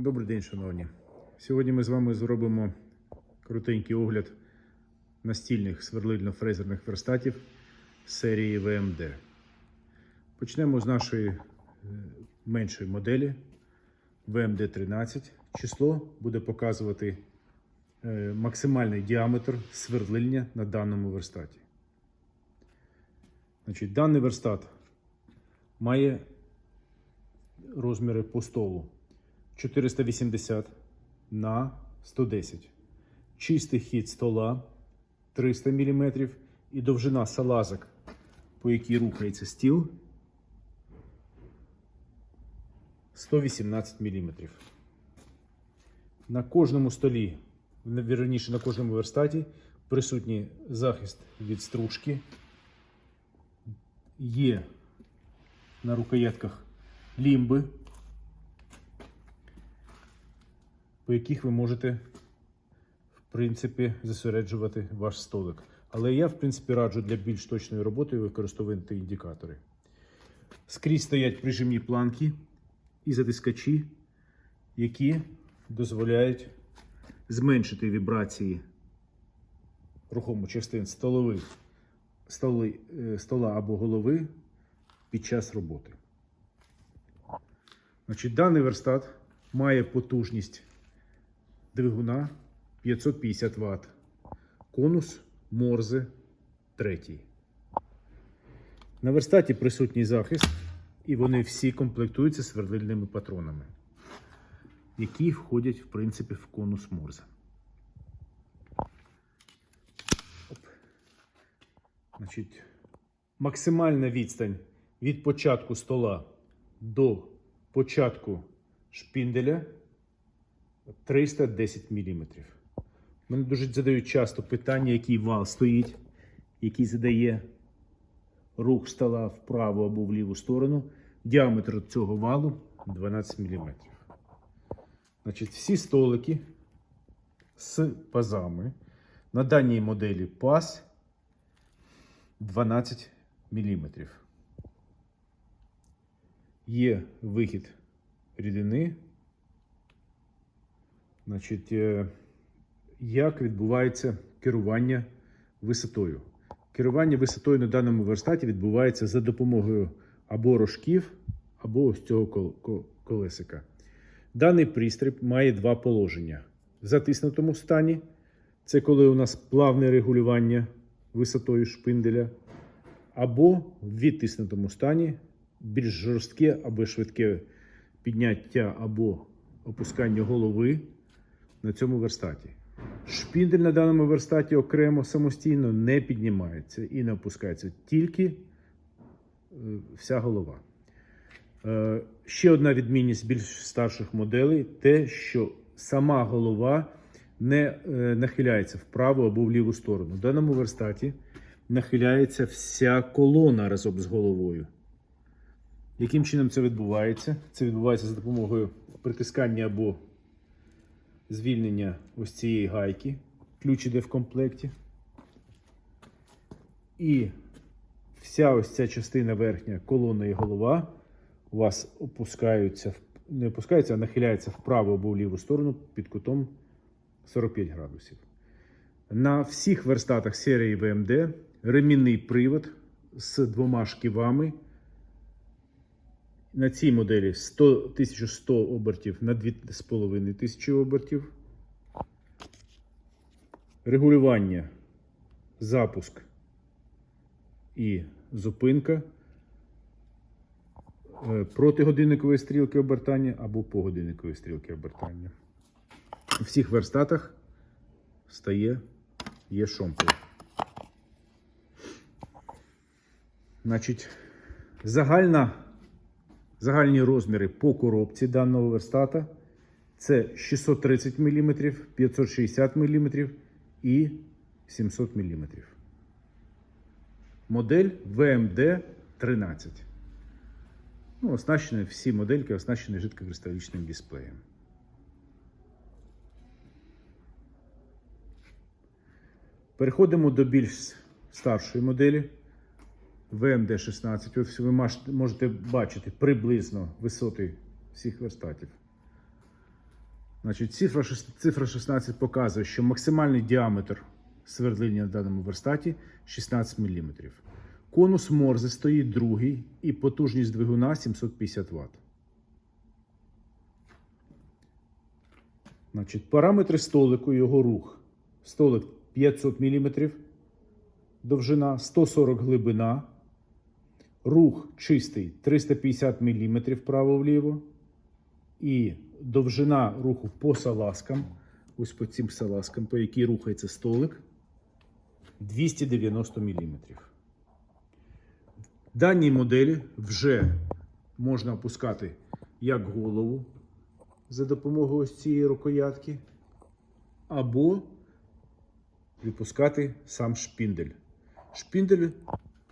Добрий день, шановні. Сьогодні ми з вами зробимо коротенький огляд настільних сверлильно-фрезерних верстатів серії ВМД. Почнемо з нашої е, меншої моделі ВМД 13. Число буде показувати е, максимальний діаметр свердлильня на даному верстаті. Значить, даний верстат має розміри по столу 480 на 110. Чистий хід стола 300 мм і довжина салазок, по якій рухається стіл 118 мм. На кожному столі, вірніше на кожному верстаті, присутній захист від стружки. Є на рукоятках лімби, по яких ви можете, в принципі, зосереджувати ваш столик. Але я, в принципі, раджу для більш точної роботи використовувати індикатори. Скрізь стоять прижимні планки і затискачі, які дозволяють зменшити вібрації рухому частин столових, столи, е, стола або голови під час роботи. Значить, Даний верстат має потужність двигуна 550 Вт. Конус Морзе 3. На верстаті присутній захист, і вони всі комплектуються свердлильними патронами, які входять, в принципі, в конус Морзе. Значить, максимальна відстань від початку стола до початку шпінделя 310 мм. Мене дуже задають часто питання, який вал стоїть, який задає рух стола вправо або в ліву сторону. Діаметр цього валу 12 мм. Значить, всі столики з пазами на даній моделі паз 12 мм. Є вихід рідини. Значить, е, як відбувається керування висотою? Керування висотою на даному верстаті відбувається за допомогою або рожків, або ось цього колесика. Даний пристрій має два положення. В затиснутому стані це коли у нас плавне регулювання висотою шпинделя, або в відтиснутому стані більш жорстке або швидке підняття або опускання голови на цьому верстаті. Шпіндель на даному верстаті окремо самостійно не піднімається і не опускається, тільки е, вся голова. Е, Ще одна відмінність більш старших моделей те, що сама голова не е, нахиляється вправо або в ліву сторону. В даному верстаті нахиляється вся колона разом з головою. Яким чином це відбувається? Це відбувається за допомогою притискання або звільнення ось цієї гайки. Ключ іде в комплекті. І вся ось ця частина верхня колона і голова у вас опускаються, не опускаються, а нахиляються вправо або в ліву сторону під кутом 45 градусів. На всіх верстатах серії ВМД ремінний привод з двома шківами. На цій моделі 100, 1100 обертів на 2500 обертів. Регулювання, запуск і зупинка. Е, Протигодинникової стрілки обертання або погодинникової стрілки обертання. У всіх верстатах стає є шомпель. Значить, загальна, загальні розміри по коробці даного верстата це 630 мм, 560 мм і 700 мм. Модель VMD 13. Ну, оснащені всі модельки оснащені жидкокристалічним дисплеєм. Переходимо до більш старшої моделі VMD 16. Ось ви можете бачити приблизно висоти всіх верстатів. Значить, цифра, цифра 16 показує, що максимальний діаметр свердління на даному верстаті 16 мм. Конус Морзе стоїть другий і потужність двигуна 750 Вт. Значить, параметри столику, його рух. Столик 500 мм, довжина 140 глибина, рух чистий 350 мм вправо-вліво. І довжина руху по салазкам, ось по цим салазкам, по якій рухається столик, 290 мм. В даній моделі вже можна опускати як голову за допомогою ось цієї рукоятки, або відпускати сам шпіндель. Шпіндель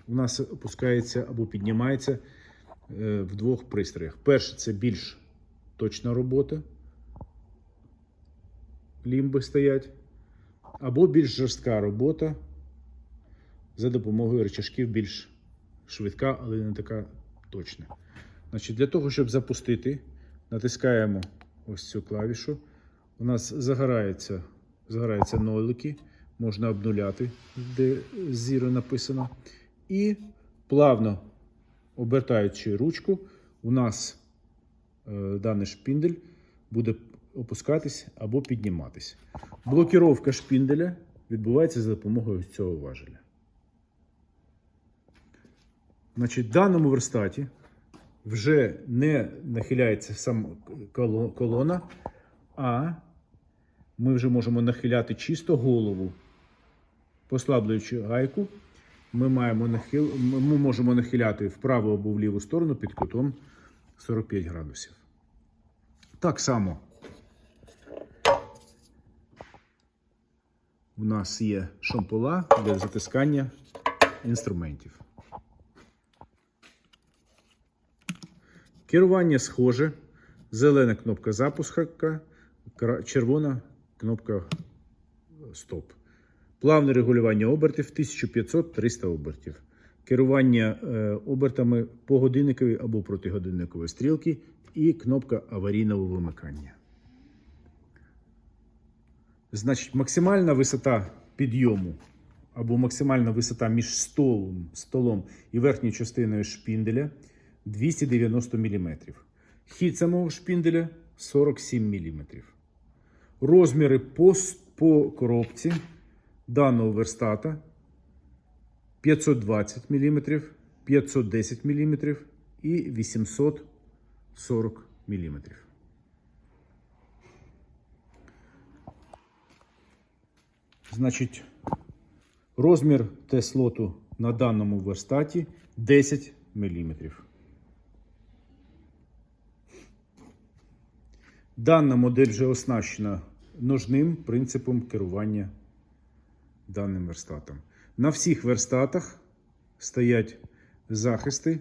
у нас опускається або піднімається е, в двох пристроях. Перше це більш точна робота. Лімби стоять. Або більш жорстка робота за допомогою рычажків більш швидка, але не така точна. Значить, для того, щоб запустити, натискаємо ось цю клавішу. У нас загораються, загораються нолики, можна обнуляти, де зіро написано. І плавно обертаючи ручку, у нас е, даний шпіндель буде опускатись або підніматись. Блокіровка шпінделя відбувається за допомогою цього важеля. Значить, в даному верстаті вже не нахиляється сам колона, а ми вже можемо нахиляти чисто голову. Послаблюючи гайку, ми, маємо нахил... ми можемо нахиляти вправо або в ліву сторону під кутом 45 градусів. Так само у нас є шомпола для затискання інструментів. Керування схоже. Зелена кнопка запуска, червона кнопка стоп. Плавне регулювання обертів 1500-300 обертів. Керування е, обертами по годинниковій або протигодинникової стрілки і кнопка аварійного вимикання. Значить, максимальна висота підйому або максимальна висота між столом, столом і верхньою частиною шпінделя 290 мм. Хід самого шпінделя 47 мм. Розміри по, по коробці даного верстата 520 мм, 510 мм і 840 мм. Значить, розмір Т-слоту на даному верстаті 10 мм. Дана модель вже оснащена ножним принципом керування даним верстатом. На всіх верстатах стоять захисти.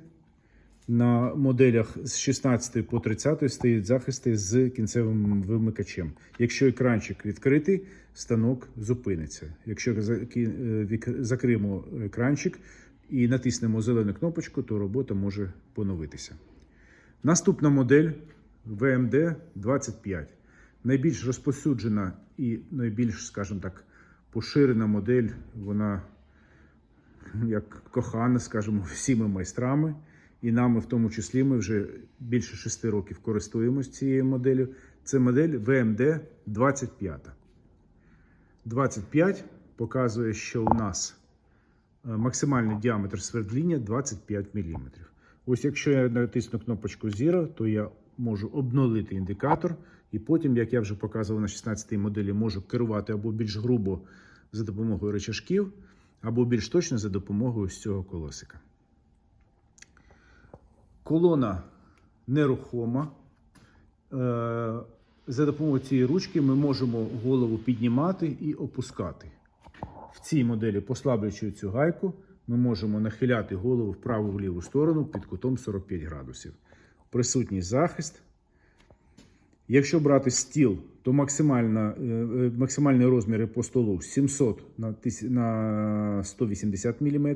На моделях з 16 по 30 стоять захисти з кінцевим вимикачем. Якщо екранчик відкритий, станок зупиниться. Якщо е, закриємо екранчик і натиснемо зелену кнопочку, то робота може поновитися. Наступна модель VMD 25. Найбільш розповсюджена і найбільш, скажімо так, поширена модель. Вона як кохана, скажімо, всіми майстрами. І нами, в тому числі, ми вже більше 6 років користуємось цією моделлю. Це модель VMD 25. 25 показує, що у нас е, максимальний діаметр свердління 25 мм. Ось якщо я натисну кнопочку Zero, то я можу обнулити індикатор, і потім, як я вже показував на 16 моделі, можу керувати або більш грубо за допомогою рычажків, або більш точно за допомогою ось цього колосика. Колона нерухома. Е, За допомогою цієї ручки ми можемо голову піднімати і опускати. В цій моделі, послаблюючи цю гайку, ми можемо нахиляти голову вправо в ліву сторону під кутом 45 градусів. Присутній захист. Якщо брати стіл, то е, е, максимальні розміри по столу 700 на, 180 мм.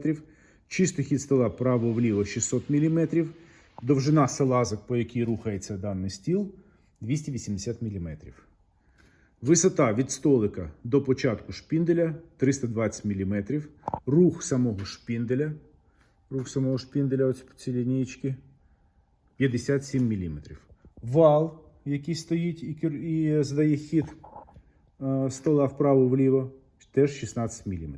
Чистий хід стола право-вліво 600 мм. Довжина салазок, по якій рухається даний стіл 280 мм. Висота від столика до початку шпінделя 320 мм. Рух самого шпінделя. Рух самого шпінделя, ось по цій лінійці, 57 мм. Вал, який стоїть і, задає хід е, стола вправо-вліво, теж 16 мм.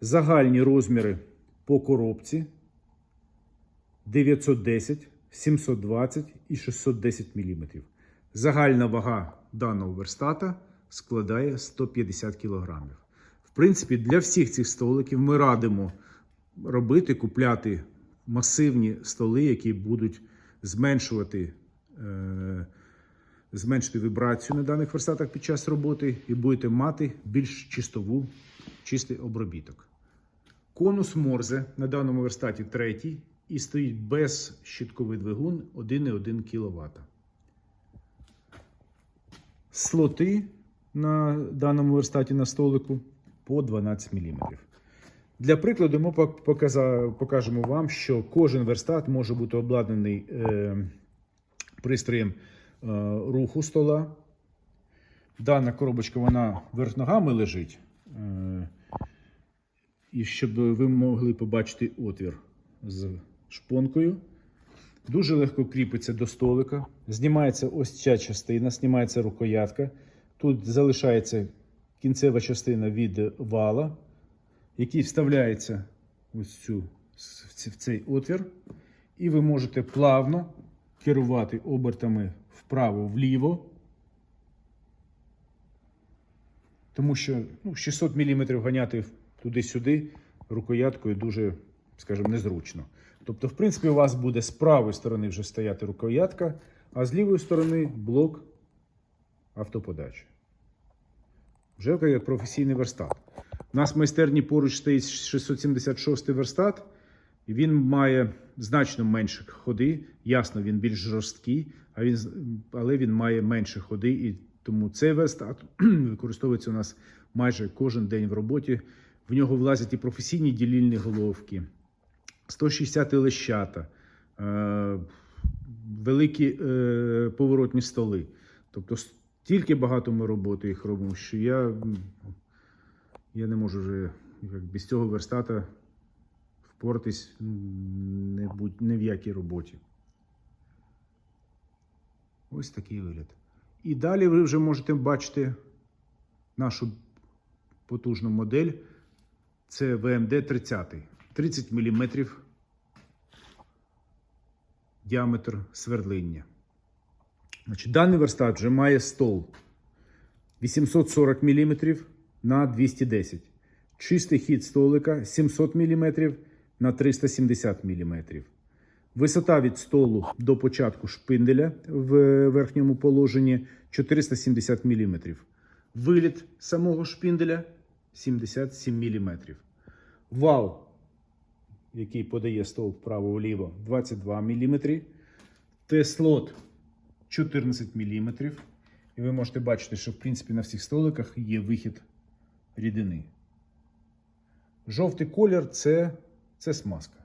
Загальні розміри по коробці 910, 720 і 610 мм. Загальна вага даного верстата складає 150 кг. В принципі, для всіх цих столиків ми радимо робити, купляти масивні столи, які будуть зменшувати, е, зменшити вібрацію на даних верстатах під час роботи і будете мати більш чистову, чистий обробіток. Конус Морзе на даному верстаті третій і стоїть без щитковий двигун 1,1 кВт. Слоти на даному верстаті на столику по 12 мм. Для прикладу, ми покажемо вам, що кожен верстат може бути обладнаний е, пристроєм е, руху стола. Дана коробочка вона вверх ногами лежить. Е, і щоб ви могли побачити отвір з шпонкою. Дуже легко кріпиться до столика. Знімається ось ця частина, знімається рукоятка. Тут залишається кінцева частина від вала, який вставляється ось цю, в цей отвір. І ви можете плавно керувати обертами вправо-вліво. Тому що ну, 600 мм ганяти туди-сюди рукояткою дуже, скажімо, незручно. Тобто, в принципі, у вас буде з правої сторони вже стояти рукоятка, а з лівої сторони блок автоподачі. Вже як професійний верстат. У нас в майстерні поруч стоїть 676 верстат, він має значно менше ходи. Ясно, він більш жорсткий, а він, але він має менше ходи, і тому цей верстат використовується у нас майже кожен день в роботі. В нього влазять і професійні ділільні головки, 160 лещата, е, великі е, поворотні столи. Тобто стільки багато ми роботи їх робимо, що я, я не можу вже як без цього верстата впоратись м, не, будь, не в якій роботі. Ось такий вигляд. І далі ви вже можете бачити нашу потужну модель. Це ВМД 30. 30 мм діаметр свердлиння. Значить, даний верстат вже має стол 840 мм на 210. Чистий хід столика 700 мм на 370 мм. Висота від столу до початку шпинделя в верхньому положенні 470 мм. Виліт самого шпинделя 77 мм. Вал, який подає стол вправо-вліво, 22 мм. Т-слот 14 мм. І ви можете бачити, що в принципі на всіх столиках є вихід рідини. Жовтий колір це, це смазка.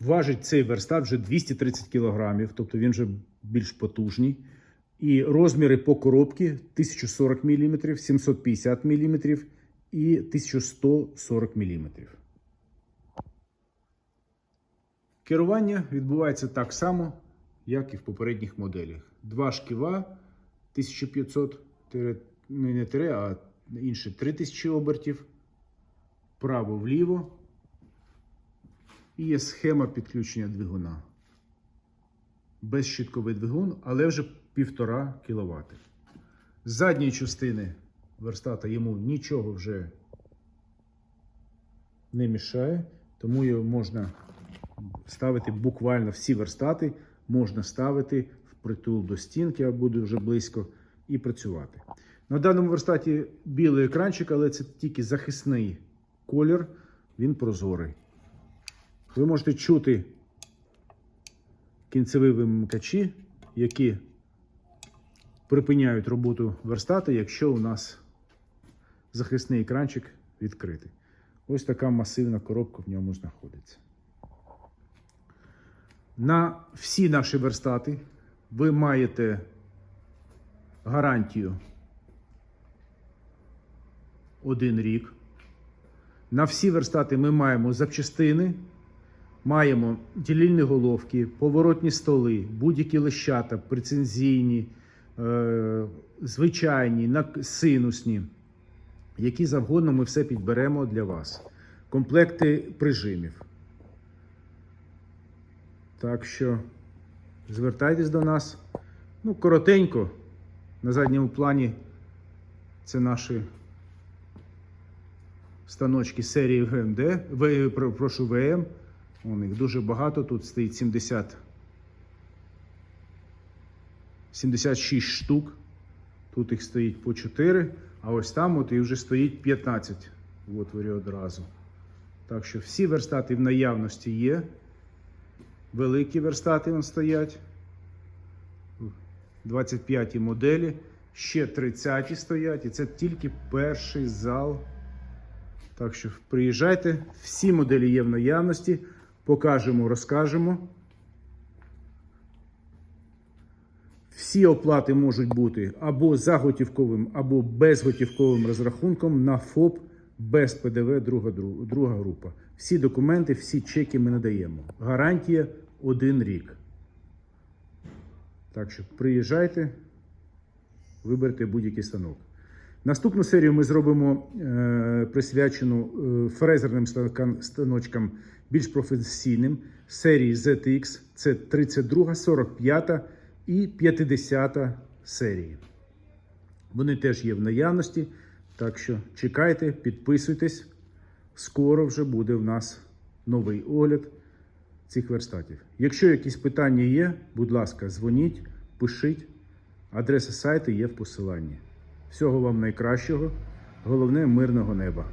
Важить цей верстат вже 230 кг, тобто він вже більш потужний. І розміри по коробці 1040 мм, 750 мм і 1140 мм. Керування відбувається так само, як і в попередніх моделях. Два шківа 1500, ну, не тире, а інші 3000 обертів. Право-вліво. І є схема підключення двигуна. Безщитковий двигун, але вже 1,5 кВт. З задньої частини верстата йому нічого вже не мішає, тому його можна ставити буквально всі верстати, можна ставити впритул до стінки, а буде вже близько, і працювати. На даному верстаті білий екранчик, але це тільки захисний колір, він прозорий. Ви можете чути кінцеві вимикачі, які припиняють роботу верстата, якщо у нас захисний екранчик відкритий. Ось така масивна коробка в ньому знаходиться. На всі наші верстати ви маєте гарантію один рік. На всі верстати ми маємо запчастини, маємо ділільні головки, поворотні столи, будь-які лещата, прецензійні, е, звичайні, синусні. Які завгодно ми все підберемо для вас. Комплекти прижимів. Так що звертайтесь до нас. Ну, коротенько. На задньому плані це наші станочки серії ГМД. Прошу ВМ. Вон їх дуже багато. Тут стоїть 70. 76 штук. Тут їх стоїть по 4, а ось там от і вже стоїть 15 в отворі одразу. Так що всі верстати в наявності є. Великі верстати вон стоять. 25-ті моделі, ще 30-ті стоять, і це тільки перший зал. Так що приїжджайте, всі моделі є в наявності, покажемо, розкажемо. Всі оплати можуть бути або за готівковим, або безготівковим розрахунком на ФОП без ПДВ друга, друга група. Всі документи, всі чеки ми надаємо. Гарантія один рік. Так що приїжджайте, виберете будь-який станок. Наступну серію ми зробимо е, присвячену е, фрезерним станочкам більш професійним серії ZX. Це 32, 45 і 50 серії. Вони теж є в наявності. Так що чекайте, підписуйтесь. Скоро вже буде в нас новий огляд цих верстатів. Якщо якісь питання є, будь ласка, дзвоніть, пишіть. Адреса сайту є в посиланні. Всього вам найкращого. Головне мирного неба.